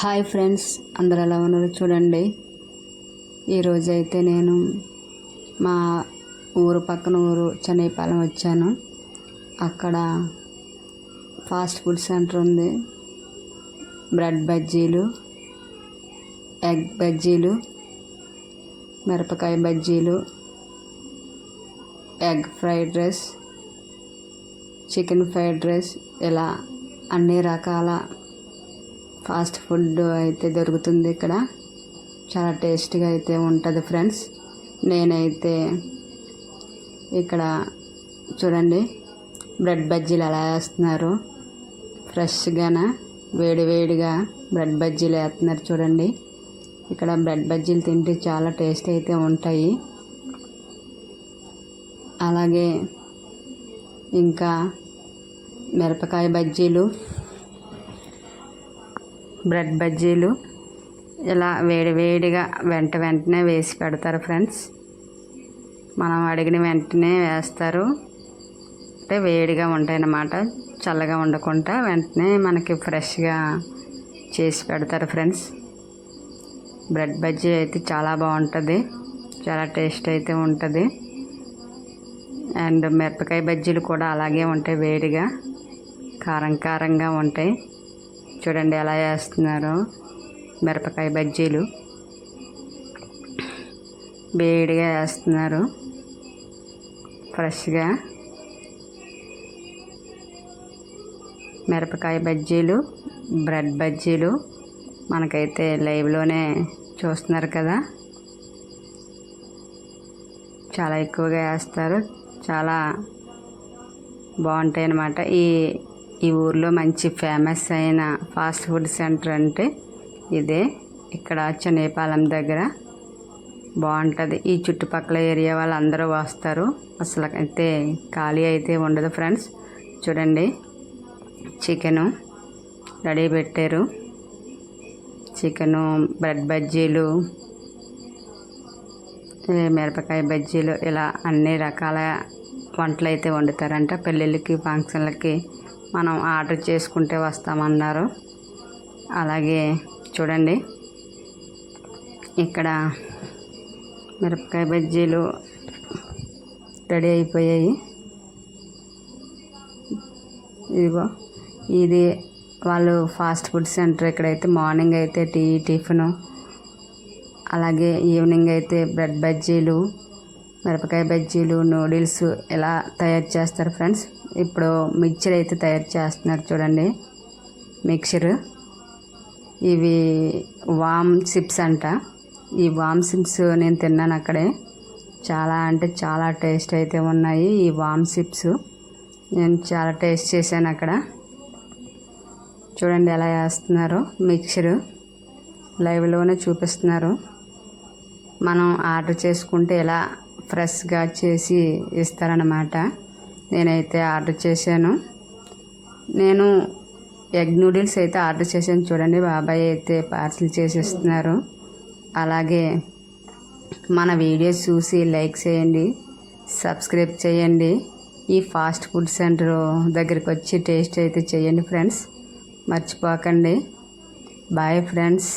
Hi friends అందరు ఎలా ఉన్నారో చూడండి. ఈరోజు అయితే నేను మా ఊరు పక్కన ఊరు చెన్నైపాలెం వచ్చాను. అక్కడ ఫాస్ట్ ఫుడ్ సెంటర్ ఉంది. బ్రెడ్ బజ్జీలు ఎగ్ బజ్జీలు మిరపకాయ బజ్జీలు egg fried rice chicken fried rice ఇలా అన్ని రకాల ఫాస్ట్ ఫుడ్ అయితే దొరుకుతుంది ఇక్కడ. చాలా టేస్ట్గా అయితే ఉంటుంది ఫ్రెండ్స్. నేనైతే ఇక్కడ చూడండి బ్రెడ్ బజ్జీలు ఎలా వేస్తున్నారు. ఫ్రెష్గాన వేడి వేడిగా బ్రెడ్ బజ్జీలు వేస్తున్నారు చూడండి. ఇక్కడ బ్రెడ్ బజ్జీలు తింటే చాలా టేస్ట్ అయితే ఉంటాయి. అలాగే ఇంకా మిరపకాయ బజ్జీలు బ్రెడ్ బజ్జీలు ఇలా వేడి వేడిగా వెంట వెంటనే వేసి పెడతారు ఫ్రెండ్స్. మనం అడిగిన వెంటనే వేస్తారు. అంటే వేడిగా ఉంటాయి అన్నమాట చల్లగా ఉండకుండా వెంటనే మనకి ఫ్రెష్గా చేసి పెడతారు ఫ్రెండ్స్. బ్రెడ్ బజ్జీ అయితే చాలా బాగుంటుంది. చాలా టేస్ట్ అయితే ఉంటుంది. అండ్ మిరపకాయ బజ్జీలు కూడా అలాగే ఉంటాయి వేడిగా. కారం కారంగా ఉంటాయి. చూడండి ఎలా వేస్తున్నారో. మిరపకాయ బజ్జీలు. వేడిగా వేస్తున్నారు. ఫ్రెష్గా. మిరపకాయ బజ్జీలు బ్రెడ్ బజ్జీలు మనకైతే లైవ్లోనే చూస్తున్నారు కదా. చాలా ఎక్కువగా వేస్తారు. చాలా బాగుంటాయి అన్నమాట ఈ ఈ ఊర్లో మంచి ఫేమస్ అయిన ఫాస్ట్ ఫుడ్ సెంటర్ అంటే ఇదే. ఇక్కడ చనేపాలెం దగ్గర బాగుంటుంది. ఈ చుట్టుపక్కల ఏరియా వాళ్ళందరూ వస్తారు. అసలు అయితే ఖాళీ అయితే ఉండదు ఫ్రెండ్స్. చూడండి. చికెను రెడీ పెట్టారు. చికెను బ్రెడ్ బజ్జీలు మిరపకాయ బజ్జీలు ఇలా అన్ని రకాల వంటలు అయితే వండుతారంట. పెళ్ళిళ్ళకి ఫంక్షన్లకి మనం ఆర్డర్ చేసుకుంటే వస్తామన్నారు. అలాగే చూడండి. ఇక్కడ మిరపకాయ బజ్జీలు రెడీ అయిపోయాయి. ఇదిగో ఇది వాళ్ళు ఫాస్ట్ ఫుడ్ సెంటర్ ఇక్కడైతే మార్నింగ్ అయితే టీ టిఫిన్ అలాగే ఈవినింగ్ అయితే బ్రెడ్ బజ్జీలు మిరపకాయ బజ్జీలు నూడిల్స్ ఎలా తయారు చేస్తారు ఫ్రెండ్స్? ఇప్పుడు మిక్చర్ అయితే తయారు చేస్తున్నారు చూడండి. మిక్చర్. ఇవి వామ్ చిప్స్ అంట. ఈ వామ్ చిప్స్ నేను తిన్నాను అక్కడే. చాలా అంటే చాలా టేస్ట్ అయితే ఉన్నాయి ఈ వామ్ చిప్స్. నేను చాలా టేస్ట్ చేశాను అక్కడ. చూడండి ఎలా వేస్తున్నారు మిక్చరు. లైవ్లోనే చూపిస్తున్నారు. మనం ఆర్డర్ చేసుకుంటే ఎలా ఫ్రెష్గా చేసి ఇస్తారనమాట నేనైతే ఆర్డర్ చేశాను. నేను ఎగ్ నూడిల్స్ అయితే ఆర్డర్ చేశాను. చూడండి బాబాయ్ అయితే పార్సిల్ చేసేస్తున్నారు అలాగే మన వీడియోస్ చూసి లైక్ చేయండి సబ్స్క్రైబ్ చేయండి. ఈ ఫాస్ట్ ఫుడ్ సెంటర్ దగ్గరికి వచ్చి టేస్ట్ అయితే చేయండి ఫ్రెండ్స్. మర్చిపోకండి. Bye friends.